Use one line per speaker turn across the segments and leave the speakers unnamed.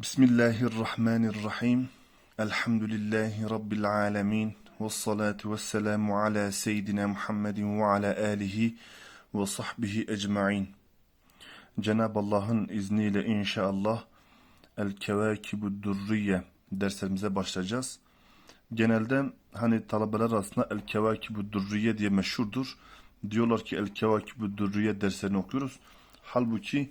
Bismillahirrahmanirrahim. Elhamdülillahi Rabbil alemin. Ve salatu ve selamu ala seyyidina Muhammedin ve ala alihi ve sahbihi ecma'in. Cenab-ı Allah'ın izniyle inşallah El-Kevâkibü Durriye derslerimize başlayacağız. Genelde hani talebeler arasında El-Kevâkibü Durriye diye meşhurdur. Diyorlar ki El-Kevâkibü Durriye derslerini okuyoruz. Halbuki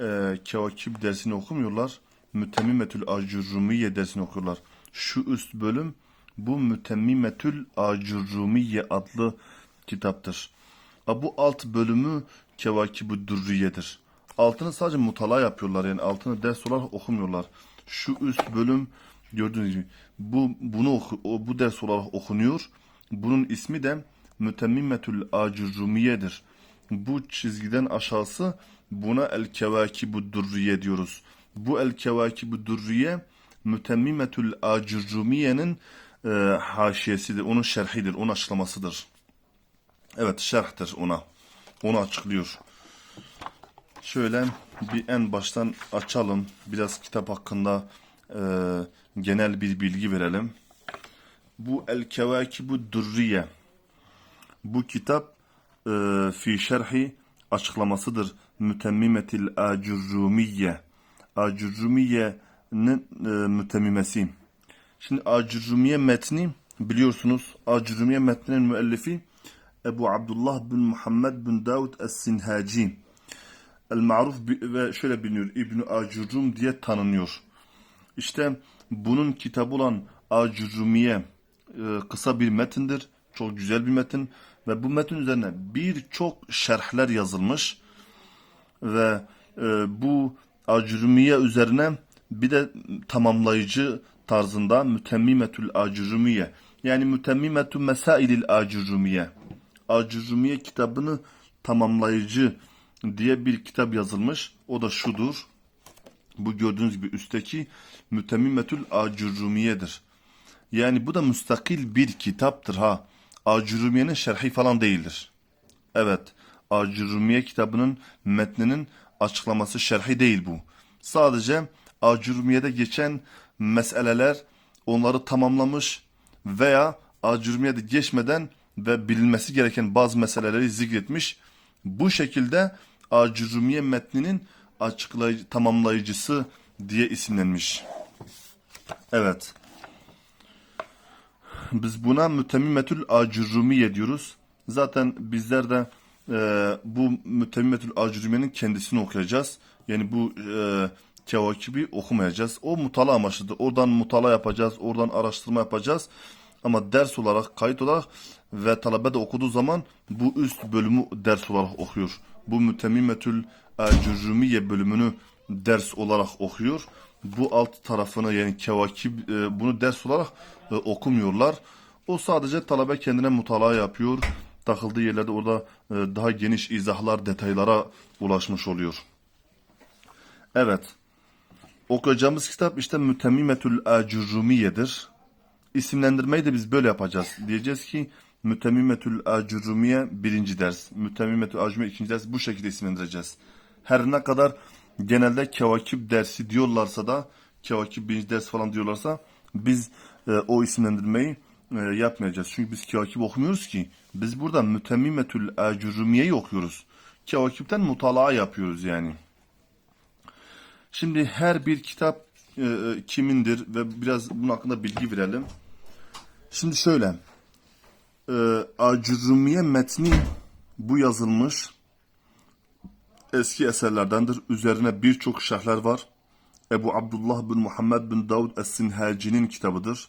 e, Kevakib dersini okumuyorlar. Mütemmimetül Acurrumiye dersini okuyorlar. Şu üst bölüm bu Mütemmimetül Acurrumiye adlı kitaptır. A, Bu alt bölümü Kevakib-ü Durriye'dir. Altını sadece mutala yapıyorlar yani altını ders olarak okumuyorlar. Şu üst bölüm gördüğünüz gibi bu bunu oku- bu ders olarak okunuyor. Bunun ismi de Mütemmimetül Acurrumiye'dir. Bu çizgiden aşağısı buna El Kevakibü Durriye diyoruz. Bu El Kevakibü Durriye Mütemmimetül Acurrumiye'nin e, haşiyesidir. Onun şerhidir, onun açıklamasıdır. Evet şerhtir ona. Onu açıklıyor. Şöyle bir en baştan açalım. Biraz kitap hakkında e, genel bir bilgi verelim. Bu El Kevakibu Durriye. Bu kitap e, fi şerhi açıklamasıdır. Mütemmimetil Acurrumiye. Acurrumiye'nin e, mütemmimesi. Şimdi Acurrumiye metni biliyorsunuz. Acurrumiye metninin müellifi Ebu Abdullah bin Muhammed bin Davud Es-Sinhaci. El-Ma'ruf ve şöyle biliniyor. İbn Acurrum diye tanınıyor. İşte bunun kitabı olan Acurrumiye e, kısa bir metindir. Çok güzel bir metin ve bu metin üzerine birçok şerhler yazılmış ve e, bu Acurrumiye üzerine bir de tamamlayıcı tarzında Mütemmimetül Acurrumiye yani Mütemmimetü Mesailil Acurrumiye Acurrumiye kitabını tamamlayıcı diye bir kitap yazılmış. O da şudur. Bu gördüğünüz gibi üstteki Mütemmimetül Acurrumiye'dir. Yani bu da müstakil bir kitaptır ha. Acurrumiye'nin şerhi falan değildir. Evet, Acurrumiye kitabının metninin açıklaması şerhi değil bu. Sadece Acurrumiye'de geçen meseleler onları tamamlamış veya Acurrumiye'de geçmeden ve bilinmesi gereken bazı meseleleri zikretmiş. Bu şekilde Acurrumiye metninin açıklayıcı, tamamlayıcısı diye isimlenmiş. Evet. Biz buna mütemmimetül acurrumiye diyoruz. Zaten bizler de e, bu mütemmimetül acurrumiyenin kendisini okuyacağız. Yani bu e, kevakibi okumayacağız. O mutala amaçlıdır. Oradan mutala yapacağız. Oradan araştırma yapacağız. Ama ders olarak, kayıt olarak ve talebe de okuduğu zaman bu üst bölümü ders olarak okuyor. Bu mütemmimetül acurrumiye bölümünü ders olarak okuyor. Bu alt tarafını yani kevakib e, bunu ders olarak e, okumuyorlar. O sadece talebe kendine mutala yapıyor. Takıldığı yerlerde orada e, daha geniş izahlar, detaylara ulaşmış oluyor. Evet. Okuyacağımız kitap işte Mütemmimetül Acurrumiye'dir. İsimlendirmeyi de biz böyle yapacağız. Diyeceğiz ki Mütemmimetül Acurrumiye birinci ders. Mütemmimetül Acurrumiye ikinci ders. Bu şekilde isimlendireceğiz. Her ne kadar genelde kevakib dersi diyorlarsa da kevakib birinci ders falan diyorlarsa biz e, o isimlendirmeyi e, yapmayacağız. Çünkü biz kevakib okumuyoruz ki. Biz burada Mütemmimetül Acurrumiye'yi okuyoruz. Kevakipten mutalaa yapıyoruz yani. Şimdi her bir kitap e, e, kimindir ve biraz bunun hakkında bilgi verelim. Şimdi şöyle. E, Acurrumiye metni bu yazılmış eski eserlerdendir. Üzerine birçok şerhler var. Ebu Abdullah bin Muhammed bin Davud Es-Sinhaci'nin kitabıdır.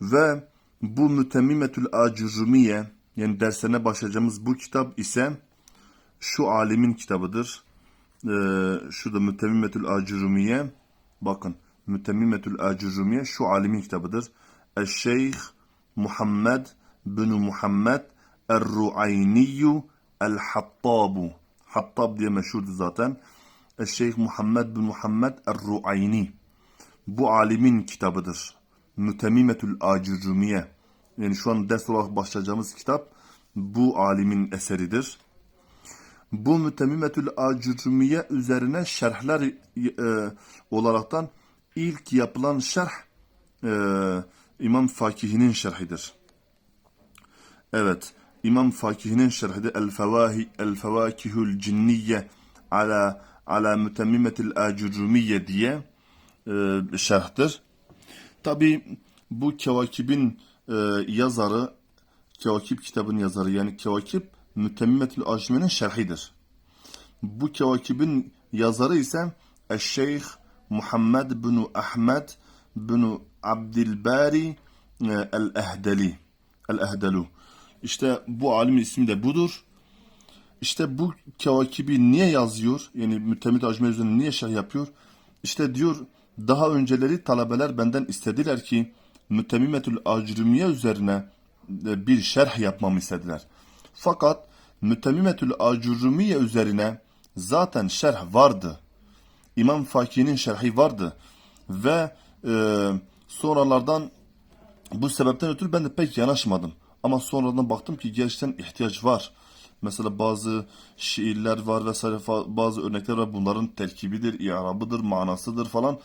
Ve bu Mütemmimetül Acurrumiye yani derslerine başlayacağımız bu kitap ise şu alimin kitabıdır. Ee, şurada Mütemmimetül Acurrumiye bakın Mütemmimetül Acurrumiye şu alimin kitabıdır. Eşşeyh Muhammed bin Muhammed Er-Ru'ayniyyü El-Hattabu Hattab diye meşhurdu zaten. Eşşeyh Muhammed bin Muhammed Er-Ru'ayni bu alimin kitabıdır. Mütemmimetül Acurrumiye yani şu an ders olarak başlayacağımız kitap bu alimin eseridir. bu mütemmimetül acurmiye üzerine şerhler e, olaraktan ilk yapılan şerh e, İmam Fakihi'nin şerhidir. Evet, İmam Fakihi'nin şerhi El Fevahi El Fevakihul Cinniye ala ala mütemmimetil acurmiye diye e, şerhtir. Tabi bu Kevakib'in e, yazarı, Kevakib kitabın yazarı yani Kevakib Mütemmimetül Acmi'nin şerhidir. Bu Kevakib'in yazarı ise Eşşeyh Muhammed bin Ahmed bin Abdilbari e, el-Ehdeli. El-Ehdelu. İşte bu alimin ismi de budur. İşte bu kevakibi niye yazıyor? Yani mütemmit acme üzerine niye şerh yapıyor? İşte diyor daha önceleri talebeler benden istediler ki mütemmimetül acrimiye üzerine e, bir şerh yapmamı istediler. Fakat mütemmimetül acrimiye üzerine zaten şerh vardı. İmam Faki'nin şerhi vardı. Ve e, sonralardan bu sebepten ötürü ben de pek yanaşmadım. Ama sonradan baktım ki gerçekten ihtiyaç var. Mesela bazı şiirler var vesaire bazı örnekler var. Bunların terkibidir, i'rabıdır, manasıdır falan.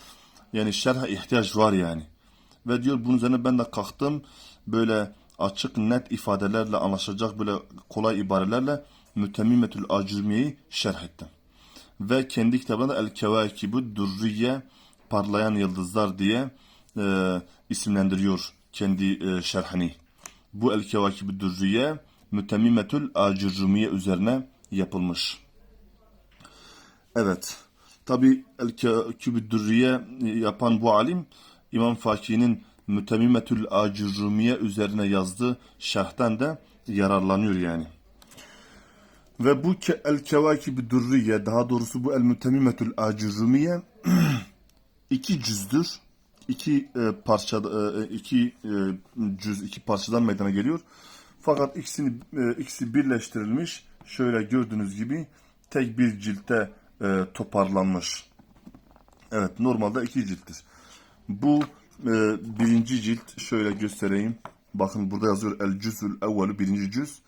Yani şerha ihtiyaç var yani. Ve diyor bunun üzerine ben de kalktım. Böyle açık net ifadelerle anlaşılacak böyle kolay ibarelerle Mütemmimetül Acurmiye'yi şerh ettim. Ve kendi kitabında El Kevakibu Durriye Parlayan Yıldızlar diye e, isimlendiriyor kendi e, şerhini. Bu El Kevakibu Durriye Mütemmimetül Acurmiye üzerine yapılmış. Evet. Tabi El Kevakibu Durriye yapan bu alim İmam Faki'nin Mütemmimetül Acurmiye üzerine yazdığı şerhten de yararlanıyor yani. Ve bu ke, el kevakib durriye daha doğrusu bu el mütemmimetül acurrumiye iki cüzdür. İki e, parça e, iki e, cüz iki parçadan meydana geliyor. Fakat ikisini e, ikisi birleştirilmiş. Şöyle gördüğünüz gibi tek bir ciltte e, toparlanmış. Evet normalde iki cilttir. Bu e, birinci cilt şöyle göstereyim. Bakın burada yazıyor el cüzül evvelu birinci cüz.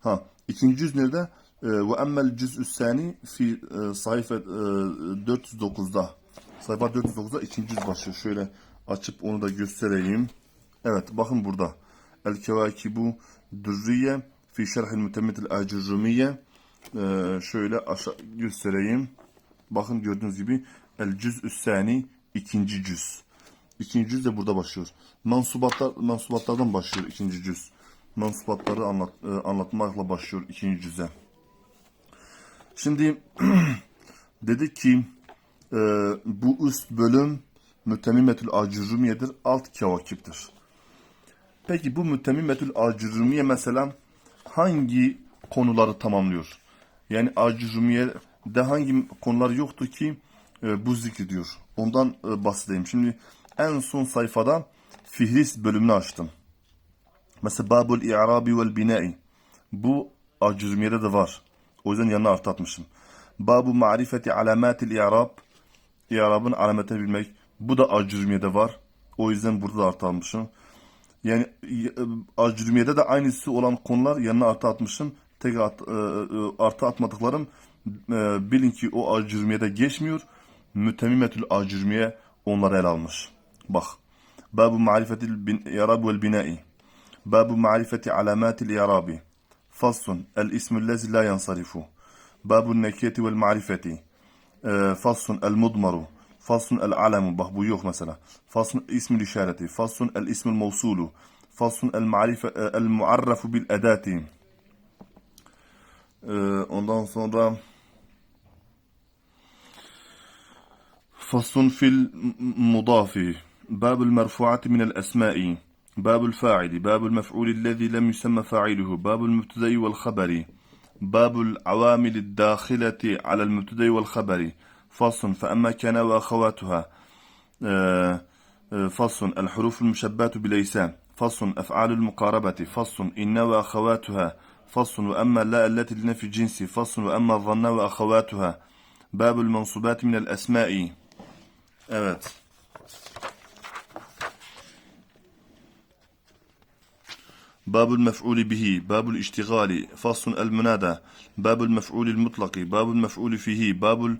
Ha ikinci cüz nerede? Ee, Ve emmel cüz'ü sani fi e, sayfa e, 409'da. Sayfa 409'da ikinci cüz başlıyor. Şöyle açıp onu da göstereyim. Evet bakın burada. El kevakibu durriye fi şerhil mütemmetil acurrumiye. Ee, şöyle aşağı göstereyim. Bakın gördüğünüz gibi el cüz'ü sani ikinci cüz. İkinci cüz de burada başlıyor. Mansubatlar, mansubatlardan başlıyor ikinci cüz. Mansubatları anlat, e, anlatmakla başlıyor ikinci cüze. Şimdi dedi ki e, bu üst bölüm mütemmimetül acurrumiyedir, alt kevakiptir. Peki bu mütemmimetül acurrumiye mesela hangi konuları tamamlıyor? Yani acurrumiye'de hangi konular yoktu ki e, bu zikrediyor? Ondan e, bahsedeyim. Şimdi en son sayfada fihris bölümünü açtım. Mesela babul i'rabi vel binai. Bu acurrumiye'de de var. O yüzden yanına artı atmışım. Babu marifeti alamatil i'rab. İ'rabın alametini bilmek. Bu da acurmiyede var. O yüzden burada da artı almışım. Yani e, acurmiyede de aynısı olan konular yanına artı atmışım tek at, e, e, artı atmadıklarım e, bilin ki o acürmiyede geçmiyor. Mütemimetül acürmiye onları el almış. Bak. Babu marifetil yarab vel binai. Babu marifeti alamatil yarabi. Fassun el ismü lezi la yansarifu. Babu nekiyeti vel marifeti. E, fassun el mudmaru. Fasun el alamu. Bak bu yok mesela. Fasun ismül işareti. Fasun el ismül mevsulu. Fasun el marife el muarrafu bil edati. آه، ondan sonra فصل في المضاف. باب المرفوعات من الأسماء. باب الفاعل. باب المفعول الذي لم يسمى فاعله. باب المبتدأ والخبر. باب العوامل الداخلة على المبتدأ والخبر. فصل. فأما كان وأخواتها. آه، آه، فصل. الحروف المشبهة بليسان. فصل. أفعال المقاربة. فصل. إن وأخواتها. فصل وأما لا التي لنفي الجنس فصل وأما الظن وأخواتها. باب المنصوبات من الأسماء. Evet. باب المفعول به باب الاشتغال فصل المنادى. باب المفعول المطلق باب المفعول فيه باب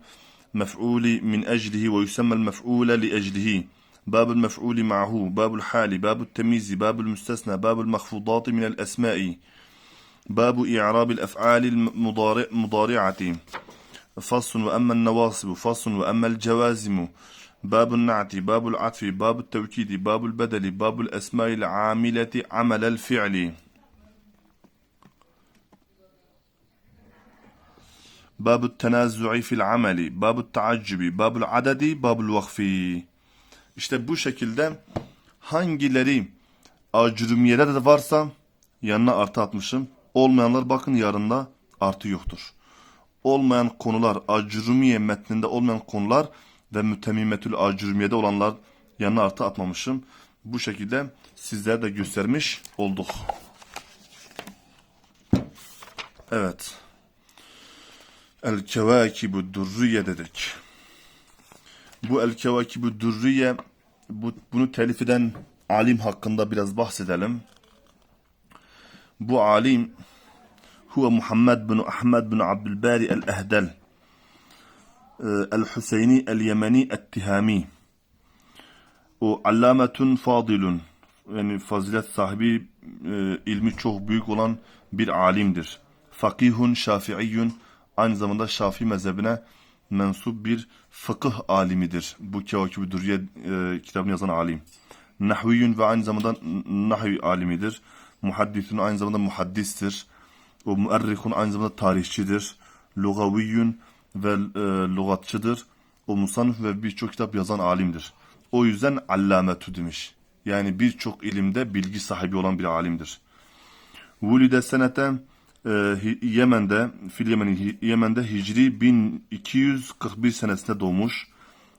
المفعول من أجله ويسمى المفعول لأجله. باب المفعول معه باب الحال باب التمييز باب المستثنى باب المخفوضات من الأسماء. باب إعراب الأفعال المضارع مضارعة فصل وأما النواصب فصل وأما الجوازم باب النعت باب العطف باب التوكيد باب البدل باب الأسماء العاملة عمل الفعل باب التنازع في العمل باب التعجب باب العدد باب الوقف İşte bu şekilde hangileri acrümiyede de varsa yanına artı atmışım. Olmayanlar bakın yarında artı yoktur. Olmayan konular acrümiye metninde olmayan konular ve mütemimetül acrümiyede olanlar yanına artı atmamışım. Bu şekilde sizlere de göstermiş olduk. Evet. El kevakibu durriye dedik. Bu El kevakibu durriye bu, bunu telif eden alim hakkında biraz bahsedelim. Bu alim huve Muhammed bin Ahmed bin Abdülbari el-Ehdel el-Hüseyni el-Yemeni el-Tihami o allametun fadilun yani fazilet sahibi e, ilmi çok büyük olan bir alimdir. Fakihun şafiiyyun aynı zamanda Şafii mezhebine mensup bir fıkıh alimidir. Bu Kevakib-i Durriye e, kitabını yazan alim. Nahviyyun ve aynı zamanda nahvi alimidir. Muhaddithun aynı zamanda muhaddistir. O muerrihun aynı zamanda tarihçidir. Lugaviyyun ve e, lugatçıdır. O musannif ve birçok kitap yazan alimdir. O yüzden allametü demiş. Yani birçok ilimde bilgi sahibi olan bir alimdir. Vulide senete e, Yemen'de, fil Yemen'i Hi- Yemen'de Hicri 1241 senesinde doğmuş.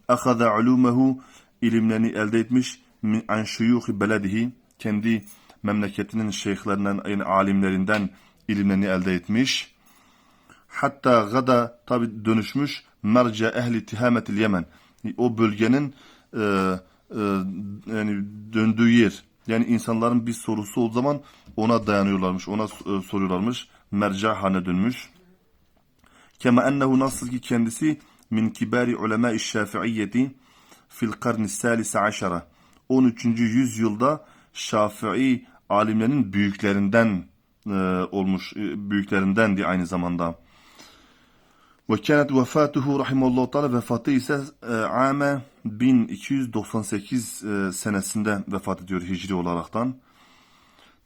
Akada ulumehu ilimlerini elde etmiş min an şuyuhi beledihi kendi memleketinin şeyhlerinden alimlerinden ilimlerini elde etmiş. Hatta gada tabi dönüşmüş merce ehli tihametil Yemen. O bölgenin e, e, yani döndüğü yer. Yani insanların bir sorusu o zaman ona dayanıyorlarmış, ona e, soruyorlarmış. Merca haline dönmüş. Kema ennehu nasıl ki kendisi min kibari ulema-i şafiiyyeti fil karni salise aşara. 13. yüzyılda Şafii alimlerin büyüklerinden e, olmuş, e, büyüklerindendi aynı zamanda. Ve kânet vefatuhu rahimallahu teala vefatı ise e, ame 1298 e, senesinde vefat ediyor hicri olaraktan.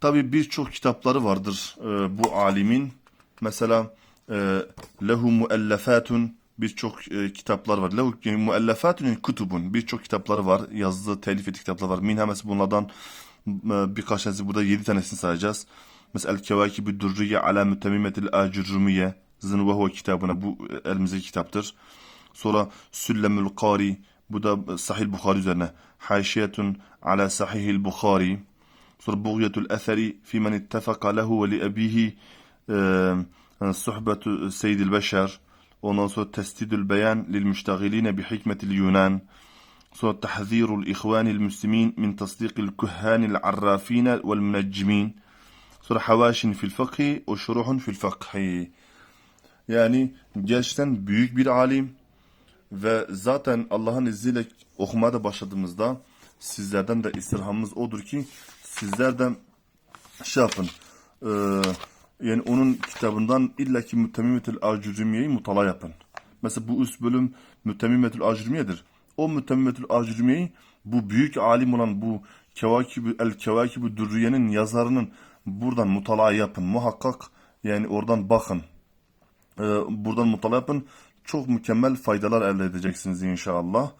Tabi birçok kitapları vardır e, bu alimin. Mesela e, lehu muellefatun birçok e, kitaplar var. Lehu muellefatun kutubun birçok kitapları var. Yazdığı, telif ettiği kitaplar var. Minha bunlardan birkaç tanesi burada yedi tanesini sayacağız. Mesela El Kevakibi Durriye ala Mütemimetil Acurrumiye Zın ve Huve kitabına bu e, elimizdeki kitaptır. Sonra Süllemül Kari bu da Sahih Bukhari üzerine. Haşiyetun ala Sahihil Bukhari. Sonra Buğyetul Eseri fi men ittefaka lehu ve li ebihi e, suhbetu seyyidil beşer. Ondan sonra Testidül Beyan lil müştagiline bi hikmetil Yunan. Sonra Tahzirul İhvanil Müslimin min tasdikil kuhanil arrafine vel müneccimin. Sonra Havaşin fil fıkhi ve şuruhun fil fıkhi. Yani gerçekten büyük bir alim ve zaten Allah'ın izniyle okumaya da başladığımızda sizlerden de istirhamımız odur ki sizlerden şey yapın. e, yani onun kitabından illaki Mütemimetül Acurimiye'yi mutala yapın. Mesela bu üst bölüm Mütemimetül Acurimiye'dir. O Mütemimetül Acurimiye'yi bu büyük alim olan bu Kevakibü El Kevakibü Dürriye'nin yazarının buradan mutala yapın. Muhakkak yani oradan bakın. Ee, buradan mutala yapın. Çok mükemmel faydalar elde edeceksiniz inşallah.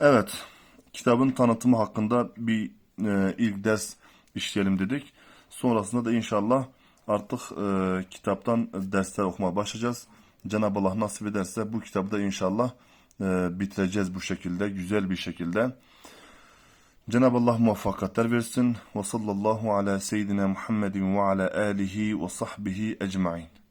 Evet. Kitabın tanıtımı hakkında bir e, ilk ders işleyelim dedik. Sonrasında da inşallah artık e, kitaptan dersler okumaya başlayacağız. Cenab-ı Allah nasip ederse bu kitabı da inşallah e, bitireceğiz bu şekilde, güzel bir şekilde. Cenab-ı Allah muvaffakatler versin. Ve sallallahu ala seyyidina Muhammedin ve ala alihi ve sahbihi ecmain.